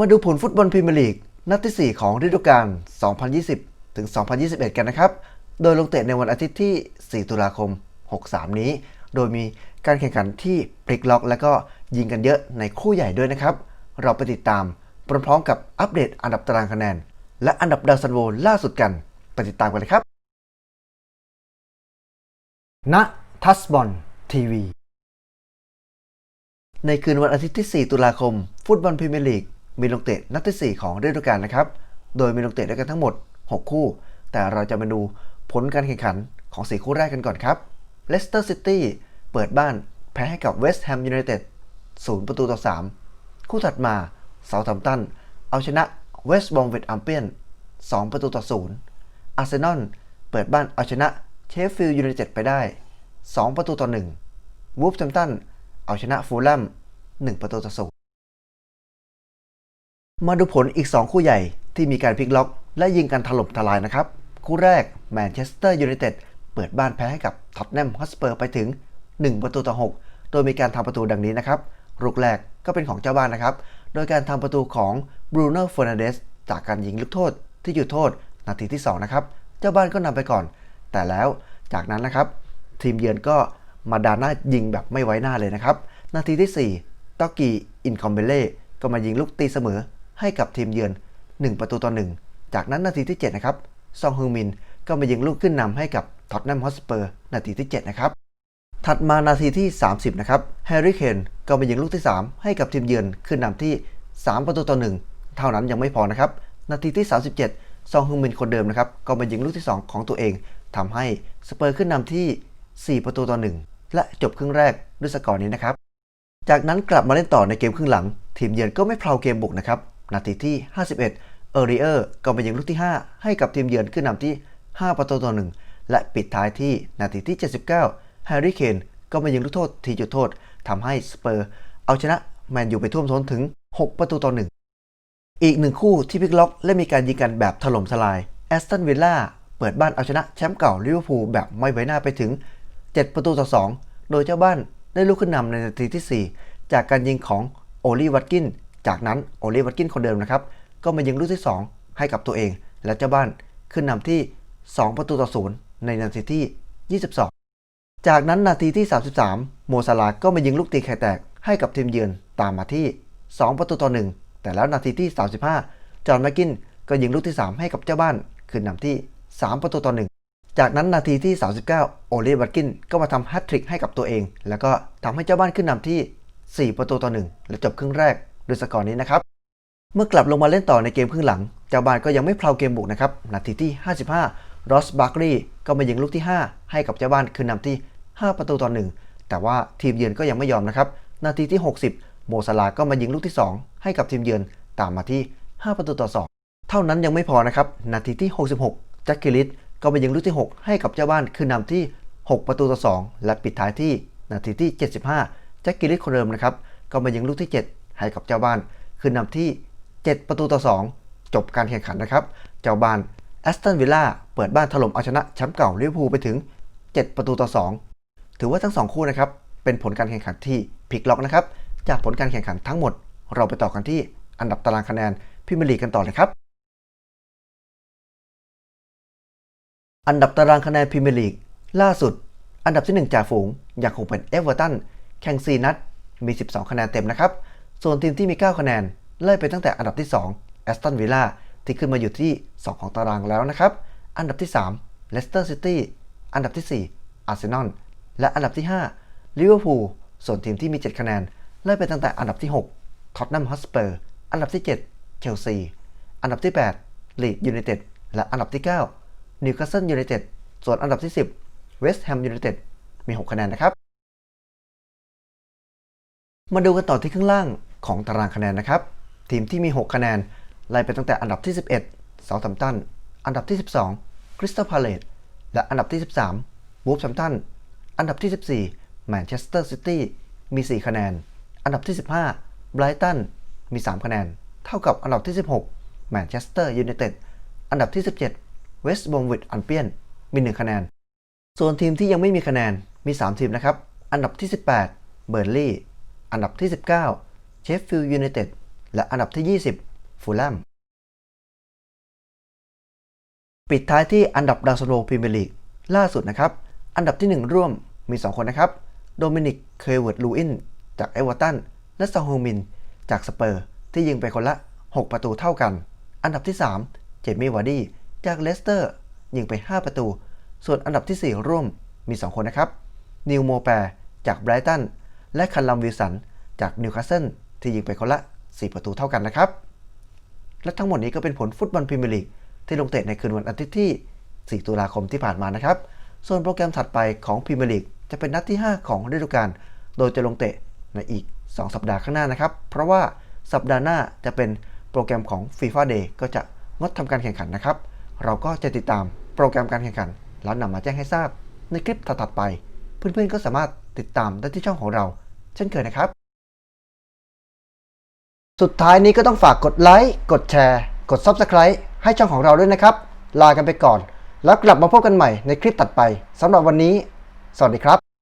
มาดูผลฟุตบอลพรีเมียร์ลีกนัดที่ 4 ของฤดูกาล 2020 ถึง 2021 กันนะครับ โดยลงเตะในวันอาทิตย์ที่ 4 ตุลาคม 63 นี้ โดยมีการแข่งขันที่พลิกล็อก และก็ยิงกันเยอะในคู่ใหญ่ด้วยนะครับ เราไปติดตามพร้อมๆกับอัปเดตอันดับตารางคะแนน และอันดับดาวซันโวล่าสุดกัน ไปติดตามกันเลยครับ ณ ทัสบอลทีวี ในคืนวันอาทิตย์ที่ 4 ตุลาคม ฟุตบอลพรีเมียร์ลีก มีลงเตะนัดที่ 4 ของฤดูกาลนะครับ โดยมีลงเตะด้วยกันทั้งหมด 6 คู่ แต่เราจะมาดูผลการแข่งขันของ 4 คู่แรกกันก่อนครับเลสเตอร์ซิตี้เปิดบ้านแพ้ให้กับเวสต์แฮมยูไนเต็ด0ประตูต่อ 3 คู่ถัดมาเซาท์แฮมตันเอาชนะเวสต์บอมวิดอัมเปียน2 ประตูต่อ 0 อาร์เซนอลเปิดบ้านเอาชนะเชฟฟิลด์ยูไนเต็ดไปได้ 2 ประตูต่อ 1 วูฟแฮมตันเอาชนะฟูลแลม1 ประตูต่อศูนย์ มาดูผลอีก 2 คู่ใหญ่ที่มีการพลิกล็อก และยิงกันถล่มทลายนะครับ คู่แรกแมนเชสเตอร์ยูไนเต็ดเปิดบ้านแพ้ให้กับท็อตแนมฮอสเปอร์ไปถึง 1 ประตูต่อ 6 โดยมีการทำประตูดังนี้นะครับลูกแรกก็เป็นของเจ้าบ้านนะครับ โดยการทำประตูของบรูโน่เฟอร์นันเดสจากการยิงลูกโทษที่จุดโทษ นาทีที่ 2 นะครับ เจ้าบ้านก็นำไปก่อน แต่แล้วจากนั้นนะครับ ทีมเยือนก็มาดาหน้ายิงแบบไม่ไว้หน้าเลยนะครับ นาทีที่ 4ตอกีอินคอมเบเล่ก็มายิงลูกตีเสมอ ให้กับทีมเยือน 1 ประตูต่อ 1 จากนั้นนาทีที่ 7 นะครับ ซองฮึงมินก็มายิงลูกขึ้นนำให้กับท็อตแนมฮอตสเปอร์นาทีที่ 7 นะครับ ถัดมานาทีที่ 30 นะครับ แฮร์รี่เคนก็มายิงลูกที่ 3 ให้กับทีมเยือนขึ้นนำที่ 3 ประตูต่อ 1 เท่านั้นยังไม่พอนะครับ นาทีที่ 37 ซองฮึงมินคนเดิมนะครับ ก็มายิงลูกที่ 2 ของตัวเองทำให้สเปอร์ขึ้นนำที่ 4 ประตูต่อ 1 และจบครึ่งแรกด้วยสกอร์นี้นะครับ จากนั้นกลับมาเล่นต่อในเกมครึ่งหลัง ทีมเยือนก็ไม่เพลาเกมบุกนะครับ นาทีที่ 51 เออริเออร์ก็มายิงลูกที่ 5 ให้กับทีมเยือนขึ้นนำที่ 5 ประตูต่อ1และปิดท้ายที่นาทีที่ 79 แฮร์รี่เคนก็มายิงลูกโทษทีจุดโทษทำให้สเปอร์ เอาชนะแมนยูไปท่วมท้นถึง 6 ประตูต่อ1อีกหนึ่งคู่ที่พลิกล็อกและมีการยิงกันแบบถล่มทลายแอสตันวิลล่าเปิดบ้านเอาชนะแชมป์เก่าลิเวอร์พูลแบบไม่ไว้หน้าไปถึง 7 ประตูต่อ 2 โดยเจ้าบ้านได้ลุกขึ้นนำในนาทีที่ 4 จากการยิงของโอลีวัตกิน จากนั้นโอลีวัตกินคนเดิมนะครับ ก็มายิงลูกที่ 2 ให้กับตัวเอง และเจ้าบ้านขึ้นนำที่ 2 ประตูต่อ0ในนาทีที่ 22 จากนั้นนาทีที่ 33 โมซาลาก็มายิงลูกตีไข่แตกให้กับทีมเยือนตามมาที่ 2 ประตูต่อ 1 แต่แล้วนาทีที่ 35 จอห์นแมกกินก็ยิงลูกที่ 3 ให้กับเจ้าบ้านขึ้นนำที่ 3 ประตูต่อ 1 จากนั้นนาทีที่ 39 โอเลวัตกินก็มาทำแฮตทริกให้กับตัวเอง แล้วก็ทำให้เจ้าบ้านขึ้นนำที่ 4 ประตูต่อ 1 และจบครึ่งแรก ด้วยสกอร์นี้นะครับ เมื่อกลับลงมาเล่นต่อในเกมครึ่งหลัง เจ้าบ้านก็ยังไม่เพลาเกมบุกนะครับ นาทีที่ 55 รอสบาร์กลีย์ก็มายิงลูกที่ 5 ให้กับเจ้าบ้านขึ้นนำที่ 5 ประตูต่อ1แต่ว่าทีมเยือนก็ยังไม่ยอมนะครับ นาทีที่ 60 โมซาลาก็มายิงลูกที่ 2 ให้กับทีมเยือนตามมาที่ 5 ประตูต่อ 2 เท่านั้นยังไม่พอนะครับ นาทีที่ 66แจ็คกิลิสก็มายิงลูกที่ 6 ให้กับเจ้าบ้านขึ้นนำที่ 6 ประตูต่อ 2 และปิดท้ายที่นาทีที่ 75 แจ็คกิลิสคนเดิมนะครับ ก็มายิงลูกที่ 7 ให้กับเจ้าบ้านขึ้นนำที่ 7 ประตูต่อ 2 จบการแข่งขันนะครับ เจ้าบ้านแอสตันวิลล่าเปิดบ้านถล่มเอาชนะแชมป์เก่าลิเวอร์พูลไปถึง 7 ประตูต่อ 2 ถือว่าทั้ง 2 คู่นะครับ เป็นผลการแข่งขันที่พลิกล็อกนะครับ จากผลการแข่งขันทั้งหมด เราไปต่อกันที่อันดับตารางคะแนนพรีเมียร์ลีกกันต่อเลยครับ อันดับตารางคะแนนพรีเมียร์ลีกล่าสุด อันดับที่ 1 จ่าฝูงยังคงเป็นเอเวอร์ตันแข่ง 4 นัดมี 12 คะแนนเต็มนะครับ ส่วนทีมที่มี 9 คะแนนไล่ไปตั้งแต่อันดับที่2แอสตันวิลล่าที่ขึ้นมาอยู่ที่ 2 ของตารางแล้วนะครับ อันดับที่3เลสเตอร์ซิตี้อันดับที่ 4 อาร์เซนอลและอันดับที่5ลิเวอร์พูลส่วนทีมที่มี 7 คะแนนไล่ไปตั้งแต่อันดับที่6ท็อตแนมฮอตสเปอร์อันดับที่ 7 เชลซี อันดับที่8ลีดยูไนเต็ดและอันดับที่9นิวคาสเซิลยูไนเต็ดส่วนอันดับที่ 10เวสต์แฮมยูไนเต็ดมี 6 คะแนนนะครับ มาดูกันต่อที่ข้างล่าง ของตารางคะแนนนะครับ ทีมที่มี 6 คะแนนไล่ไปตั้งแต่อันดับที่ 11 เซาท์แฮมป์ตัน อันดับที่ 12 คริสตัลพาเลตและอันดับที่ 13 วูฟแฮมป์ตัน อันดับที่ 14 แมนเชสเตอร์ซิตี้ มี 4 คะแนน อันดับที่ 15 ไบรตัน มี 3 คะแนน เท่ากับอันดับที่ 16 แมนเชสเตอร์ยูไนเต็ด อันดับที่ 17 เวสต์บอมวิดอันเปียน มี 1 คะแนน ส่วนทีมที่ยังไม่มีคะแนน มี 3 ทีมนะครับ อันดับที่ 18 เบอร์ลี่ อันดับที่ 19 เชฟฟิลด์ยูไนเต็ดและอันดับที่ 20 ฟูลแลม ปิดท้ายที่อันดับดาวซันโวพรีเมียร์ลีกล่าสุดนะครับ อันดับที่ 1 ร่วมมี 2 คนนะครับ โดมินิก เคเวิร์ดลูอิน จากเอเวอร์ตัน และซองฮูมิน จากสเปอร์ ที่ยิงไปคนละ 6 ประตูเท่ากัน อันดับที่ 3 เจมี่วาร์ดี้ จากเลสเตอร์ ยิงไป 5 ประตู ส่วนอันดับที่ 4 ร่วมมี 2 คนนะครับ นิวโมแปรจากไบรตัน และคันลัมวิลสัน จากนิวคาสเซิล ที่ยิงไปคนละ 4 ประตูเท่ากันนะครับ และทั้งหมดนี้ก็เป็นผลฟุตบอลพรีเมียร์ลีกที่ลงเตะในคืนวันอาทิตย์ที่ 4 ตุลาคมที่ผ่านมานะครับ ส่วนโปรแกรมถัดไปของพรีเมียร์ลีกจะเป็นนัดที่ 5 ของฤดูกาล โดยจะลงเตะในอีก 2 สัปดาห์ข้างหน้านะครับ เพราะว่าสัปดาห์หน้าจะเป็นโปรแกรมของ FIFA Day ก็จะงดทำการแข่งขันนะครับ เราก็จะติดตามโปรแกรมการแข่งขัน แล้วนำมาแจ้งให้ทราบในคลิปถัดๆไป เพื่อนๆก็สามารถติดตามได้ที่ช่องของเรา เช่นเคยนะครับ สุดท้ายนี้ก็ต้องฝากกดไลค์ กดแชร์ กด Subscribe ให้ช่องของเราด้วยนะครับ ลากันไปก่อน แล้วกลับมาพบกันใหม่ในคลิปตัดไปสำหรับวันนี้ สวัสดีครับ